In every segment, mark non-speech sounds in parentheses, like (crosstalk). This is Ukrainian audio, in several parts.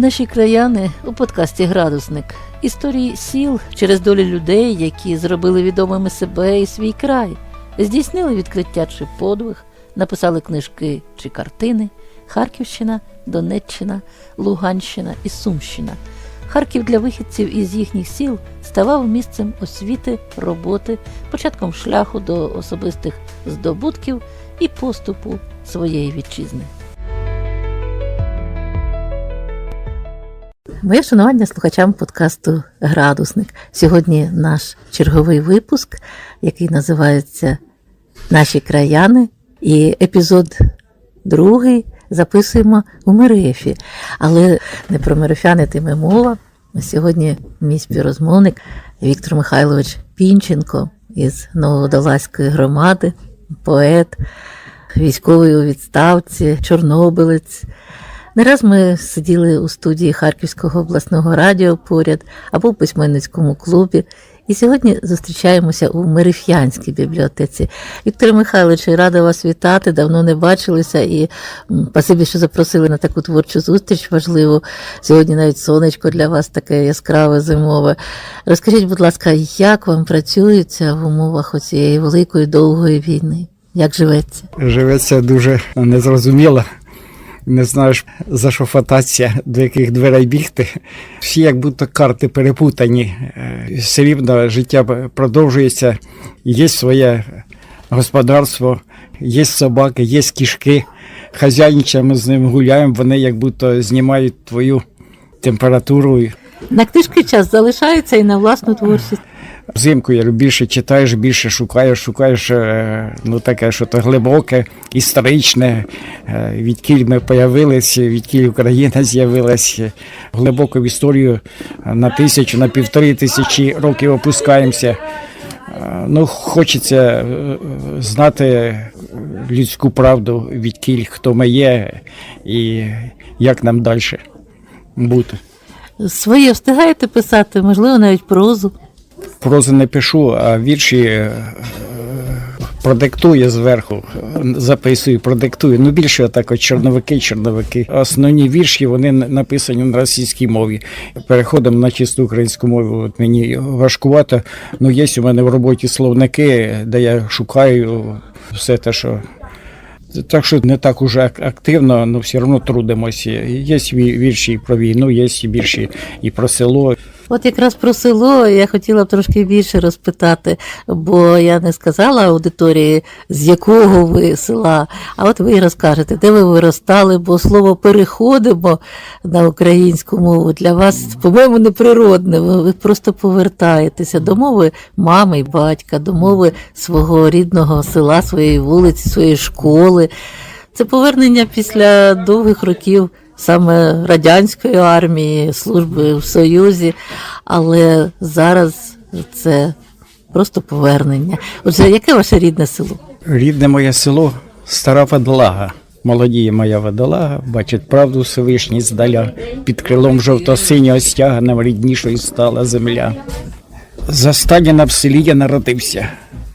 Наші краяни у подкасті Градусник. Історії сіл через долі людей, які зробили відомими себе і свій край, здійснили відкриття чи подвиг, написали книжки чи картини Харківщина, Донеччина, Луганщина і Сумщина. Харків для вихідців із їхніх сіл ставав місцем освіти, роботи, початком шляху до особистих здобутків і поступу своєї вітчизни. Моє шанування слухачам подкасту Градусник. Сьогодні наш черговий випуск, який називається Наші краяни, і епізод другий записуємо у Мерефі. Але не про мерефяни тиме мова. Сьогодні мій співрозмовник Віктор Михайлович Пінченко із Нововодолазької громади, поет, військовий у відставці, чорнобилець. Не раз ми сиділи у студії Харківського обласного радіо поряд або в письменницькому клубі. І сьогодні зустрічаємося у Мериф'янській бібліотеці. Віктор Михайлович, рада вас вітати. Давно не бачилися і спасибі, що запросили на таку творчу зустріч важливу. Сьогодні навіть сонечко для вас таке яскраве зимове. Розкажіть, будь ласка, як вам працюється в умовах оцієї великої довгої війни? Як живеться? Живеться дуже незрозуміло. Не знаєш, за що хвататися, до яких дверей бігти. Всі як будто карти перепутані. Е, Все рівно життя продовжується. Є своє господарство, є собаки, є кішки. Хазяйничаємо з ним гуляємо, вони як будто знімають твою температуру. На книжки час залишається і на власну творчість. Взимку я більше читаєш, більше шукаєш, шукаєш е, ну таке, що то глибоке, історичне, е, відкіль ми появилися, відкіль Україна з'явилася. Глибоко в історію е, на тисячу, на півтори тисячі років опускаємося. Ну, хочеться знати людську правду, відкіль, хто ми є і як нам далі бути. Своє встигаєте писати, можливо, навіть прозу. Прозу не пишу, а вірші е, продиктую зверху, записую, продиктую. Ну більше так от чорновики, чорновики. Основні вірші вони написані на російській мові. Переходимо на чисту українську мову. От мені важкувато. Ну є у мене в роботі словники, де я шукаю все те, що. Так що не так уже ак- активно, але все одно трудимося. Є ві- вірші і про війну, є вірші і про село. От якраз про село я хотіла б трошки більше розпитати, бо я не сказала аудиторії, з якого ви села. А от ви розкажете, де ви виростали, бо слово переходимо на українську мову для вас, по-моєму, неприродне. Ви, просто повертаєтеся до мови мами і батька, до мови свого рідного села, своєї вулиці, своєї школи. Це повернення після довгих років саме радянської армії, служби в Союзі, але зараз це просто повернення. Отже, яке ваше рідне село? Рідне моє село стара водолага. Молодіє моя водолага, бачить правду Всевишній здаля. Під крилом жовто-синього стяга нам ріднішою стала земля. За Сталіна в селі я народився.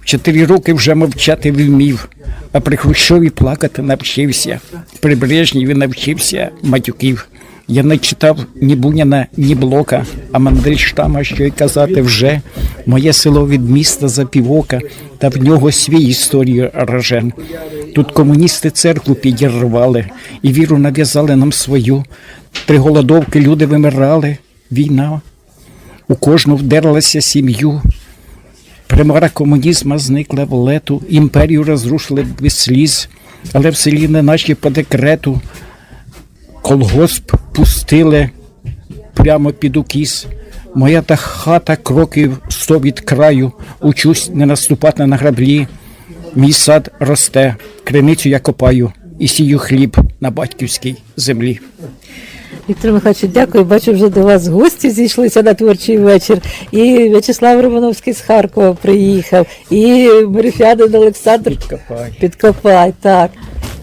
Чотири роки вже мовчати вмів, а при Хрущові плакати навчився. При Брежнєві навчився матюків. Я не читав ні Буняна, ні Блока, а Мандельштама, що й казати вже. Моє село від міста за півока, та в нього свій історію рожен. Тут комуністи церкву підірвали і віру нав'язали нам свою. Три голодовки люди вимирали, війна. У кожну вдерлася сім'ю. Примара комунізма зникла в лету, імперію розрушили без сліз, але в селі не наче по декрету. Колгосп пустили прямо під укіс. Моя та хата кроків сто від краю, учусь не наступати на граблі. Мій сад росте, криницю я копаю і сію хліб на батьківській землі. Віктор Михайлович, дякую. Бачу, вже до вас гості зійшлися на творчий вечір. І В'ячеслав Романовський з Харкова приїхав, і Мерефянин Олександр Підкопай. Підкопай. Так.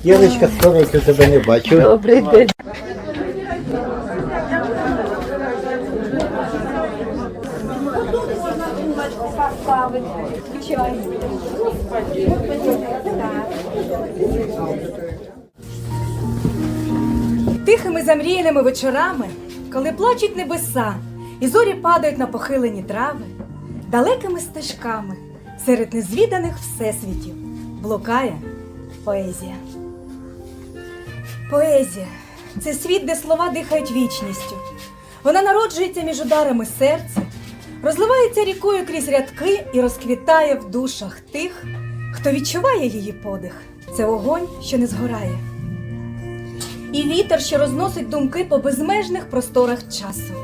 Яночка, сто років тебе не бачу. Добрий день. Тихими замріяними вечорами коли плачуть небеса, і зорі падають на похилені трави, далекими стежками серед незвіданих всесвітів блукає поезія. Поезія це світ, де слова дихають вічністю. Вона народжується між ударами серця, розливається рікою крізь рядки і розквітає в душах тих, хто відчуває її подих. Це огонь, що не згорає. І вітер, що розносить думки по безмежних просторах часу.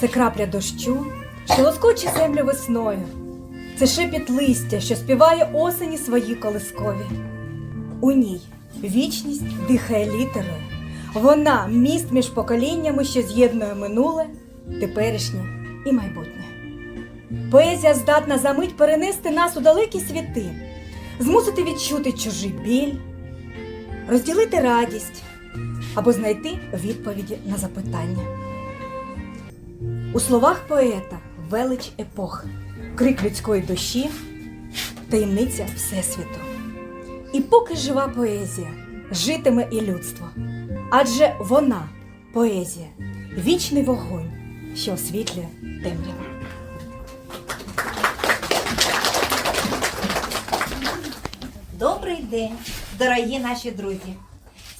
Це крапля дощу, що лоскоче землю весною. Це шепіт листя, що співає осені свої колискові. У ній вічність дихає літерою. Вона міст між поколіннями, що з'єднує минуле, теперішнє і майбутнє. Поезія здатна за мить перенести нас у далекі світи, змусити відчути чужий біль, розділити радість або знайти відповіді на запитання. У словах поета велич епох, крик людської душі, таємниця Всесвіту. І поки жива поезія, житиме і людство. Адже вона, поезія, вічний вогонь, що освітлює темряву. Добрий день, дорогі наші друзі!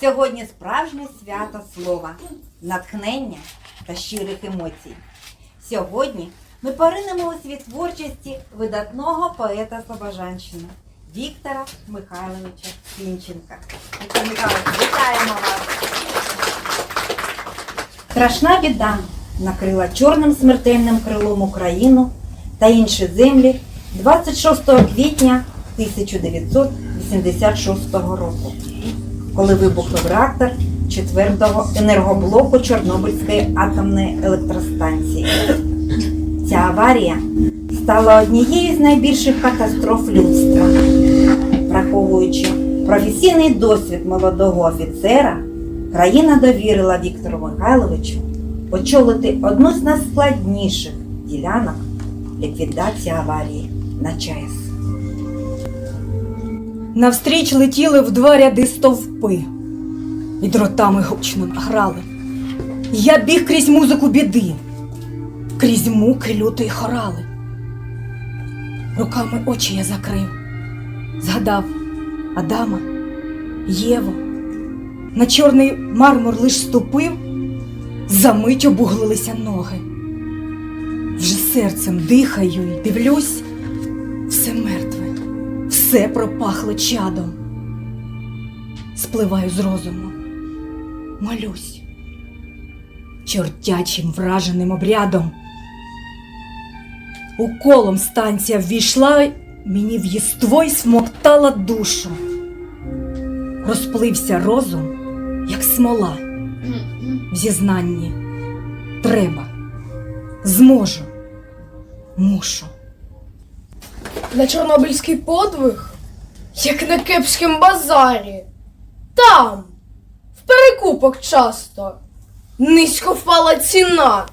Сьогодні справжнє свято слова, натхнення та щирих емоцій. Сьогодні ми поринемо у світ творчості видатного поета Слобожанщини Віктора Михайловича Пінченка. Віктор Михайлович, вітаємо вас! Страшна біда накрила чорним смертельним крилом Україну та інші землі 26 квітня 1986 року, коли вибухнув реактор 4-го енергоблоку Чорнобильської атомної електростанції. Ця аварія стала однією з найбільших катастроф людства. Враховуючи професійний досвід молодого офіцера, країна довірила Віктору Михайловичу очолити одну з найскладніших ділянок ліквідації аварії на ЧАЕС. Навстріч летіли в два ряди стовпи і дротами гучно грали. Я біг крізь музику біди, крізь муки лютої хорали. Руками очі я закрив, згадав Адама, Єву. На чорний мармур лиш ступив, за мить обуглилися ноги. Вже серцем дихаю й дивлюсь, все пропахло чадом. Спливаю з розуму, молюсь чортячим враженим обрядом. Уколом станція ввійшла мені в єство й смоктала душу. Розплився розум, як смола в зізнанні. Треба, зможу, мушу. На Чорнобильський подвиг, як на кепськім базарі. Там, в перекупок часто, низько впала ціна.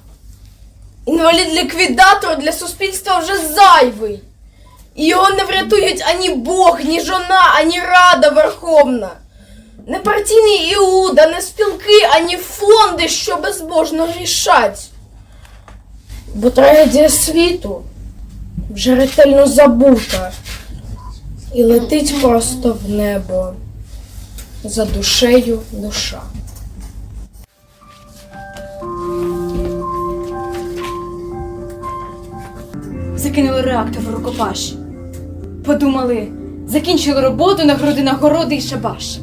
Інвалід-ліквідатор для суспільства вже зайвий. І його не врятують ані Бог, ні жона, ані Рада Верховна. Не партійний Іуда, не спілки, ані фонди, що безбожно рішать. Бо трагедія світу вже ретельно забута і летить просто в небо за душею душа. Закинули реактор в рукопаш. Подумали, закінчили роботу на груди нагороди і шабаш.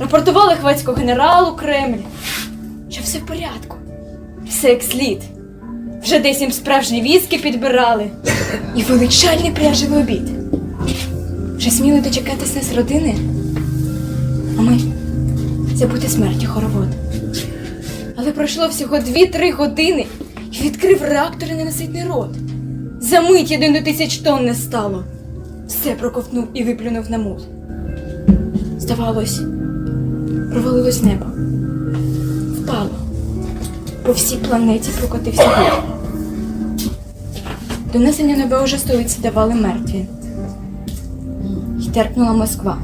Рапортували хвацько генералу Кремль, що все в порядку, все як слід. Вже десь їм справжні візки підбирали і величальний пряжевий обід. Вже сміли дочекатись нас родини, а ми забути смерті хоровод. Але пройшло всього 2-3 години і відкрив реактор і ненаситний рот. За мить один до тисяч тонн не стало. Все проковтнув і виплюнув на мут. Здавалось, провалилось небо. Впало. По всій планеті прокотився. Донесення на Божа столиці давали мертві. І терпнула Москва.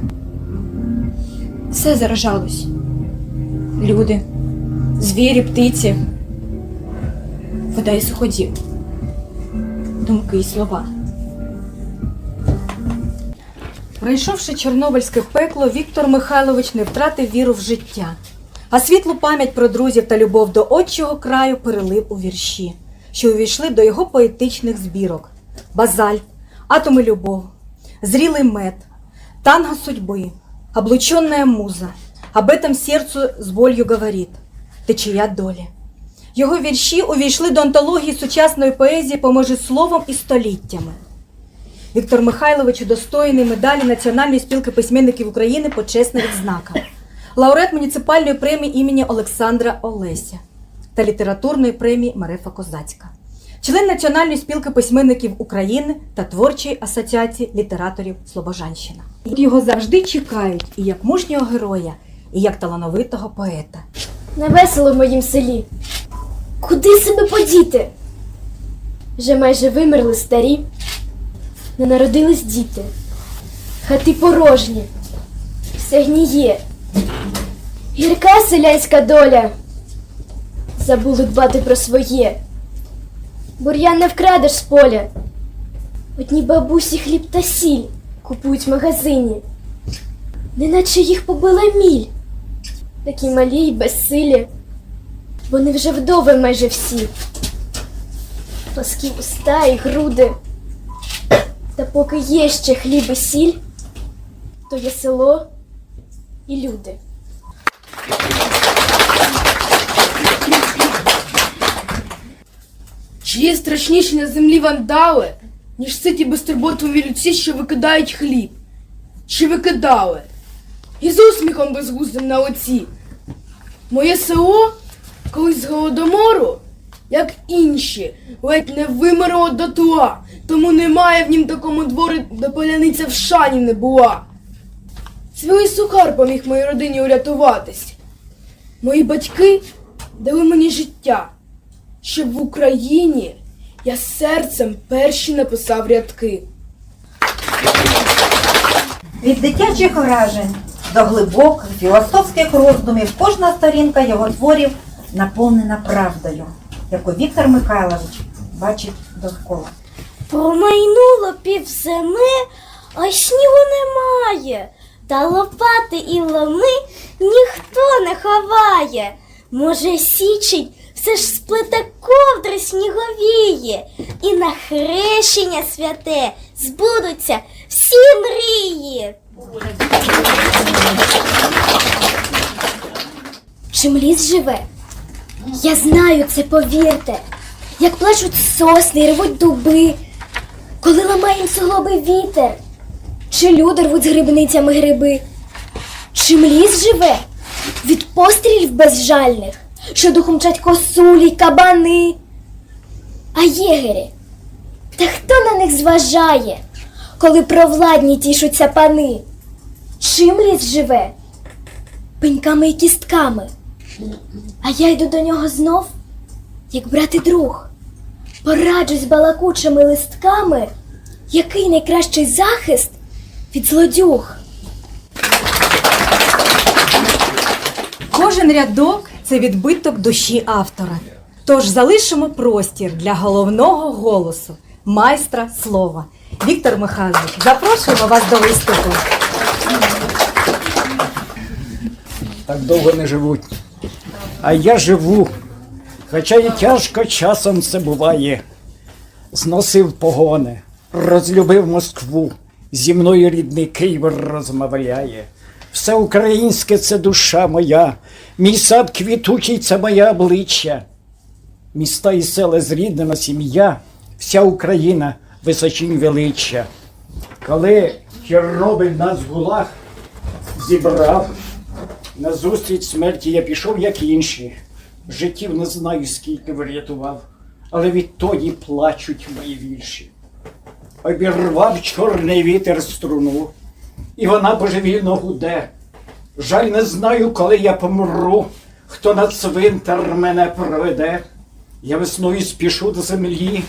Все заражалось. Люди, звірі, птиці, вода і суходіл. Думки і слова. Пройшовши Чорнобильське пекло, Віктор Михайлович не втратив віру в життя, а світлу пам'ять про друзів та любов до отчого краю перелив у вірші, що увійшли до його поетичних збірок: Базаль, Атоми любов, Зрілий мед, Танго судьбы, Облученная муза, Об этом сердцу з болью говорит, Течія долі. Його вірші увійшли до антології сучасної поезії поміж словом і століттями. Віктор Михайлович удостоєний медалі Національної спілки письменників України почесна відзнака, лауреат муніципальної премії імені Олександра Олеся та літературної премії Марефа Козацька, член Національної спілки письменників України та творчої асоціації літераторів Слобожанщина. Його завжди чекають і як мужнього героя, і як талановитого поета. Невесело в моїм селі. Куди себе подіти? Вже майже вимерли старі, не народились діти, хати порожні, все гніє. Гірка селянська доля. Забули дбати про своє. Бур'ян не вкрадеш з поля. Одні бабусі хліб та сіль купують в магазині, неначе їх побила міль такі малі й безсилі. Вони вже вдови майже всі. Пласкі уста і груди. Та поки є ще хліб і сіль, то є село і люди. Чи є страшніші на землі вандали, ніж ситі безтурботливі людці, що викидають хліб? Чи викидали? І з усміхом безглуздим на оці. Моє село колись з голодомору, як інші, ледь не вимерло до тла, тому немає в нім такому дворі, де поляниця в шані не була. Свій сухар поміг моїй родині урятуватись. Мої батьки дали мені життя щоб в Україні я серцем перші написав рядки. Від дитячих вражень до глибоких філософських роздумів кожна сторінка його творів наповнена правдою, яку Віктор Михайлович бачить довкола. Промайнуло півзими, а снігу немає. Та лопати і ломи ніхто не ховає. Може, січень все ж сплете ковдри сніговії, і на хрещення святе збудуться всі мрії. Чим ліс живе? Я знаю це, повірте. Як плачуть сосни, рвуть дуби, коли ламає суглоби вітер, чи люди рвуть з грибницями гриби, чим ліс живе від пострілів безжальних, що духом мчать косулі кабани. А єгері, та хто на них зважає, коли провладні тішуться пани? Чим ліс живе? Пеньками і кістками. А я йду до нього знов, як брат і друг. Пораджусь балакучими листками, який найкращий захист від злодюг. Кожен рядок це відбиток душі автора. Тож залишимо простір для головного голосу, майстра слова. Віктор Михайлович, запрошуємо вас до виступу. Так довго не живуть. А я живу. Хоча і тяжко часом це буває. Зносив погони, розлюбив Москву, зі мною рідний Київ розмовляє. Все українське це душа моя, мій сад квітучий це моє обличчя. Міста і села зріднена сім'я, вся Україна височінь величчя. Коли Чорнобиль нас в гулах зібрав, на зустріч смерті я пішов, як інші. Життів не знаю, скільки врятував, але відтоді плачуть мої вірші. Обірвав чорний вітер струну, і вона божевільно гуде. Жаль, не знаю, коли я помру, хто на цвинтар мене проведе. Я весною спішу до землі.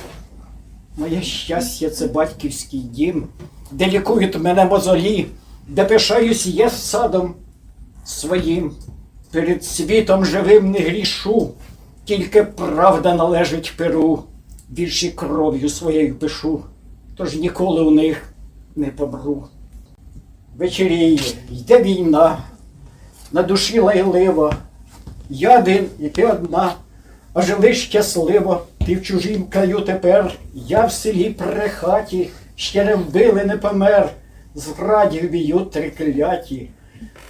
Моє щастя це батьківський дім, де лікують мене мозолі, де пишаюсь я садом своїм, перед світом живим не грішу, Тільки правда належить перу, вірші кров'ю своєю пишу, тож ніколи у них не помру. Вечеріє, йде війна, на душі лайлива, я один і ти одна, а жили щасливо, ти в чужім краю тепер, я в селі при хаті, ще не вбили, не помер, зрадів б'ють трикляті.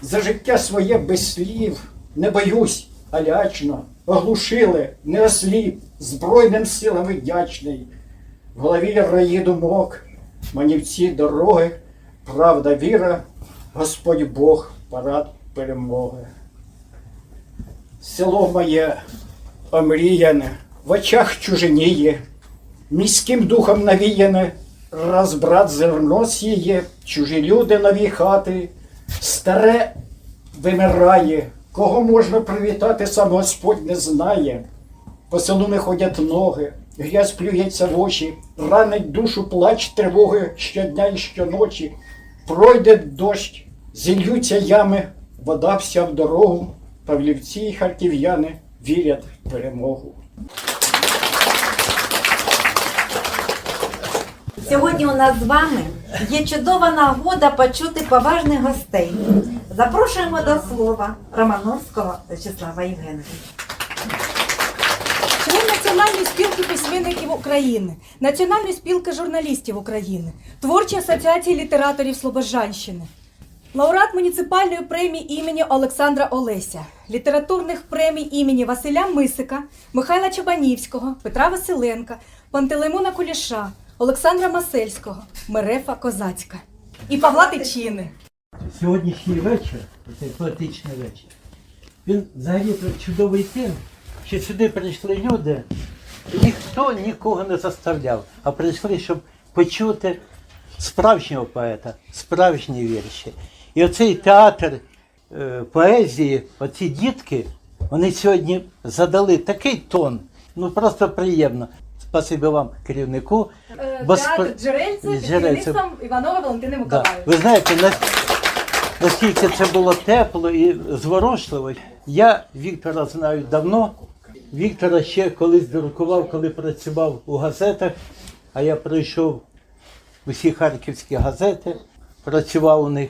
За життя своє без слів, не боюсь, а лячно, оглушили, не осліп, Збройним силам вдячний. В голові раї думок, манівці дороги, правда, віра, Господь Бог, парад перемоги. Село моє омріяне, в очах чужиніє, міським духом навіяне, раз брат зерно сіє, чужі люди нові хати, старе вимирає, кого можна привітати, сам Господь не знає. По селу не ходять ноги, грязь плюється в очі, ранить душу плач тривоги щодня і щоночі. Пройде дощ, зільються ями, вода вся в дорогу, павлівці і харків'яни вірять в перемогу. Сьогодні у нас з вами є чудова нагода почути поважних гостей. Запрошуємо до слова Романовського Вячеслава Євгеновича. Національної спілки письменників України, Національної спілки журналістів України, Творчої асоціації літераторів Слобожанщини, лауреат муніципальної премії імені Олександра Олеся, літературних премій імені Василя Мисика, Михайла Чабанівського, Петра Василенка, Пантелеймона Куліша, Олександра Масельського, Мерефа Козацька і Павла Тичини. сьогоднішній вечір, цей поетичний вечір, він взагалі чудовий тим, що сюди прийшли люди, ніхто нікого не заставляв, а прийшли, щоб почути справжнього поета, справжні вірші. І оцей театр е, поезії, оці дітки, вони сьогодні задали такий тон, ну просто приємно. Спасибі вам, керівнику. Бо Театр під Джерельце. керівництвом Іванова Валентини Да. Ви знаєте, на- наскільки це було тепло і зворушливо. Я Віктора знаю давно. Віктора ще колись друкував, коли працював у газетах, а я прийшов в усі харківські газети, працював у них.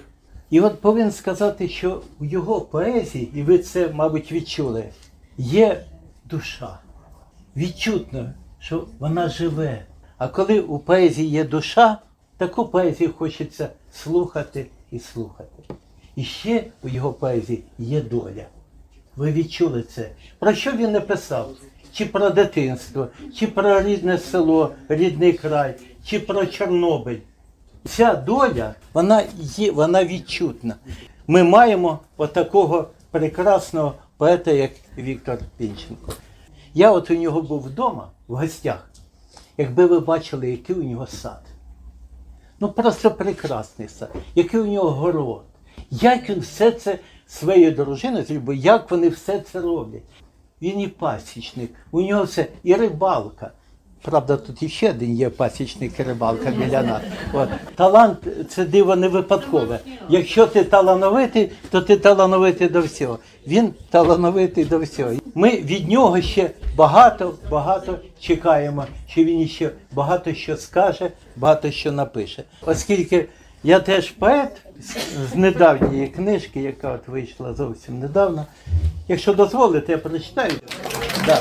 І от повинен сказати, що в його поезії, і ви це, мабуть, відчули, є душа. Відчутно, що вона живе. А коли у поезії є душа, таку поезію хочеться слухати і слухати. І ще у його поезії є доля. Ви відчули це. Про що він не писав? Чи про дитинство, чи про рідне село, рідний край, чи про Чорнобиль. Ця доля, вона є, вона відчутна. Ми маємо отакого прекрасного поета, як Віктор Пінченко. Я от у нього був вдома в гостях. Якби ви бачили, який у нього сад. Ну просто прекрасний сад, який у нього город. Як він все це своєю дружиною зробив, як вони все це роблять. Він і пасічник, у нього все, і рибалка. Правда, тут іще один є пасічник і рибалка біля нас. От. Талант це диво не випадкове. Якщо ти талановитий, то ти талановитий до всього. Він талановитий до всього. Ми від нього ще багато, багато чекаємо, що він ще багато що скаже, багато що напише. Оскільки я теж поет з- недавньої книжки, яка от вийшла зовсім недавно. Якщо дозволите, я прочитаю. Да.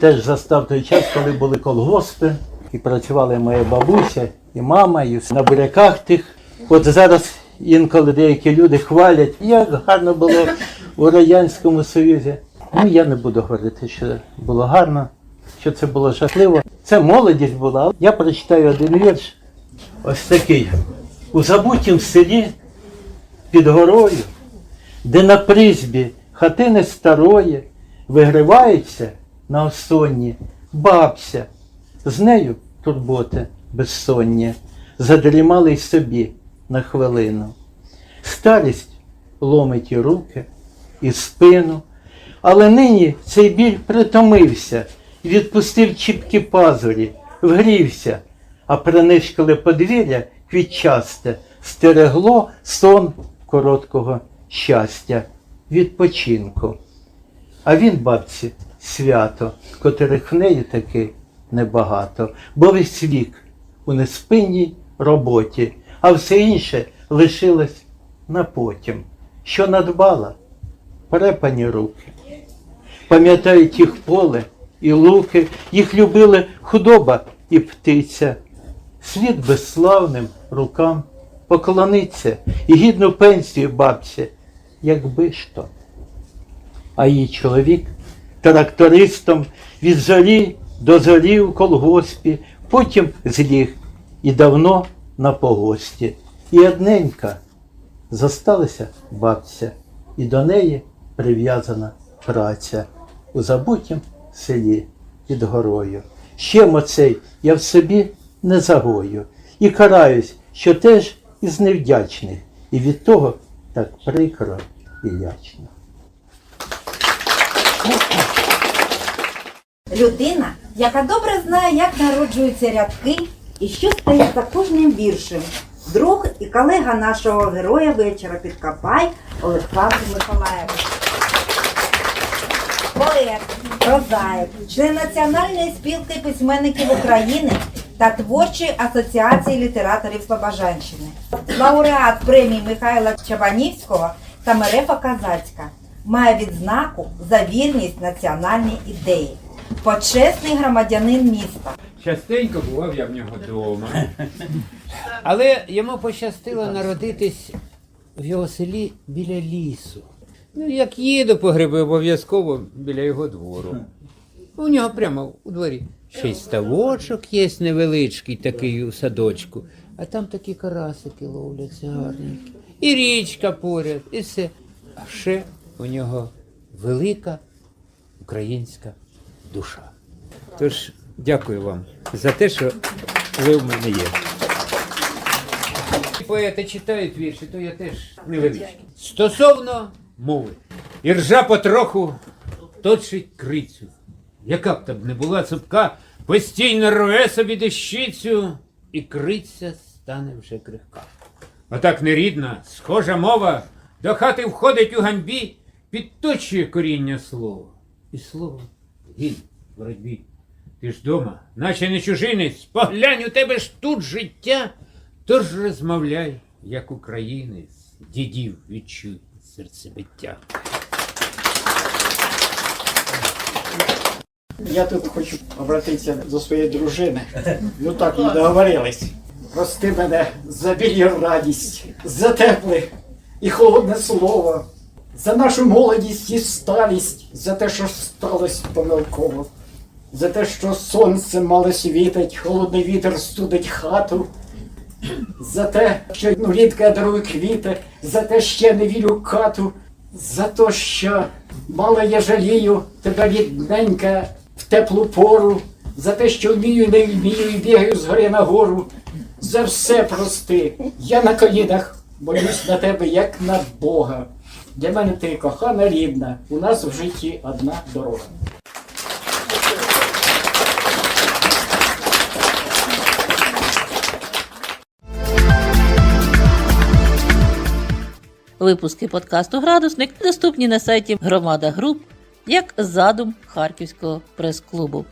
Теж застав той час, коли були колгоспи, і працювали моя бабуся і мама, і на буряках тих. От зараз інколи деякі люди хвалять, як гарно було у Радянському Союзі. Ну, я не буду говорити, що було гарно, що це було жахливо. Це молодість була. Я прочитаю один вірш. Ось такий. У забутім селі під горою, де на призбі хатини старої вигривається на осонні бабся, з нею турботи безсонні, задрімали й собі на хвилину. Старість ломить і руки, і спину, але нині цей біль притомився, відпустив чіпкі пазурі, вгрівся, а принишкали подвір'я квітчасте, стерегло сон короткого щастя, відпочинку. А він, бабці, свято, котрих в неї таки небагато, бо весь вік у неспинній роботі, а все інше лишилось на потім. Що надбала? Перепані руки. Пам'ятають їх поле і луки, їх любили худоба і птиця. Слід безславним рукам поклониться і гідну пенсію бабці, якби ж то. А її чоловік трактористом від зорі до зорі в колгоспі, потім зліг і давно на погості. І одненька зосталася бабця, і до неї прив'язана праця у забутім селі під горою. Щем оцей я в собі не загою і караюсь, що теж із невдячних, і від того так прикро і лячно. Людина, яка добре знає, як народжуються рядки і що стоїть за кожним віршем. Друг і колега нашого героя вечора підкопай Олександр Миколаєвич. Поет, прозаїк, член Національної спілки письменників України та Творчої асоціації літераторів Слобожанщини, лауреат премії Михайла Чабанівського та Мерефа Казацька, має відзнаку за вірність національній ідеї, почесний громадянин міста. Частенько бував я в нього вдома. (laughs) Але йому пощастило народитись в його селі біля лісу. Ну, як їду по гриби, обов'язково біля його двору. У нього прямо у дворі. Ще й ставочок є невеличкий такий у садочку, а там такі карасики ловляться гарненькі. І річка поряд, і все. А ще у нього велика українська душа. Тож дякую вам за те, що ви в мене є. Поети читають вірші, то я теж невеличкий. Стосовно мови. Іржа потроху точить крицю. Яка б там не була цупка, постійно рве собі дещицю, і криця стане вже крихка. Отак нерідна, схожа мова, до хати входить у ганьбі, підточує коріння слова. І слово гіль в боротьбі. Ти ж дома, наче не чужинець, поглянь у тебе ж тут життя. Тож розмовляй, як українець, дідів відчуй серцебиття. Я тут хочу обратитися до своєї дружини. Ну так і договорились. Прости мене за біль і радість, за тепле і холодне слово, за нашу молодість і старість, за те, що сталося помилково, за те, що сонце мало світить, холодний вітер студить хату, за те, що ну, рідко я квіти, за те, що я не вірю кату, за те, що мало я жалію тебе рідненька теплу пору, за те, що вмію, не вмію і бігаю з гори на гору. За все прости. Я на колінах молюсь на тебе, як на Бога. Для мене ти кохана рідна, у нас в житті одна дорога. Випуски подкасту Градусник доступні на сайті Громада Груп як задум Харківського прес-клубу.